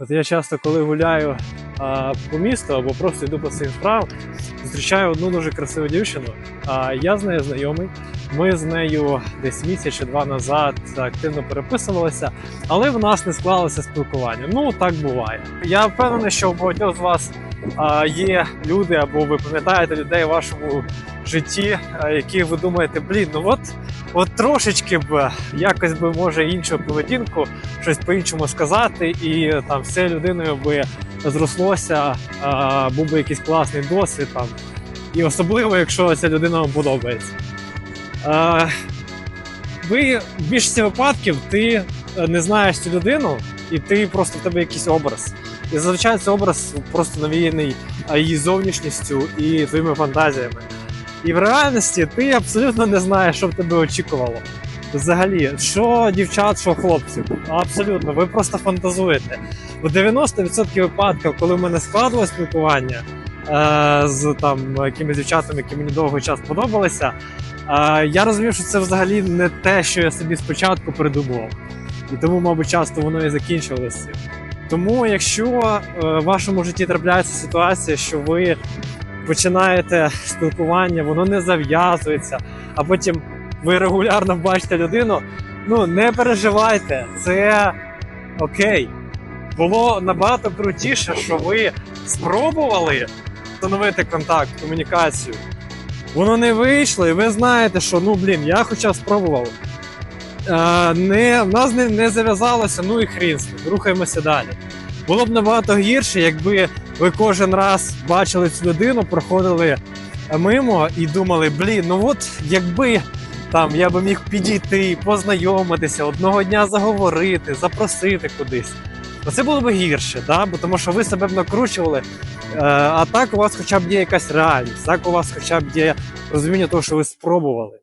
От я часто, коли гуляю а, по місту або просто йду по своїм справам, зустрічаю одну дуже красиву дівчину. А, я з нею знайомий. Ми з нею десь місяць чи два назад активно переписувалися, але в нас не склалося спілкування. Ну так буває. Я впевнений, що у багатьох з вас є люди, або ви пам'ятаєте людей в вашому житті, яких ви думаєте, блін, ну от, от трошечки б якось би може іншу поведінку, щось по-іншому сказати, і там цією людиною би зрослося, був би якийсь класний досвід там. І особливо, якщо ця людина вам подобається. Ви в більшості випадків ти е, не знаєш цю людину, і ти просто в тебе якийсь образ. І зазвичай цей образ просто навіяний її зовнішністю і твоїми фантазіями. І в реальності ти абсолютно не знаєш, що в тебе очікувало. Взагалі, що дівчат, що хлопців. Абсолютно, ви просто фантазуєте. У 90% випадків, коли в мене складувалось спілкування е, з там якимись дівчатами, які мені довгий час подобалися, е, я розумів, що це взагалі не те, що я собі спочатку придумував. І тому, мабуть, часто воно і закінчувалося. Тому, якщо е, в вашому житті трапляється ситуація, що ви починаєте спілкування, воно не зав'язується, а потім ви регулярно бачите людину, ну не переживайте, це окей. Було набагато крутіше, що ви спробували встановити контакт, комунікацію. Воно не вийшло, і ви знаєте, що ну блін, я хоча спробував. Е, не, в нас не, не зав'язалося, ну і хрін рухаємося далі. Було б набагато гірше, якби ви кожен раз бачили цю людину, проходили мимо і думали, блін, ну от якби там я би міг підійти, познайомитися, одного дня заговорити, запросити кудись. То це було б гірше, да? бо тому що ви себе б накручували. Е, а так у вас хоча б є якась реальність, так у вас хоча б є розуміння того, що ви спробували.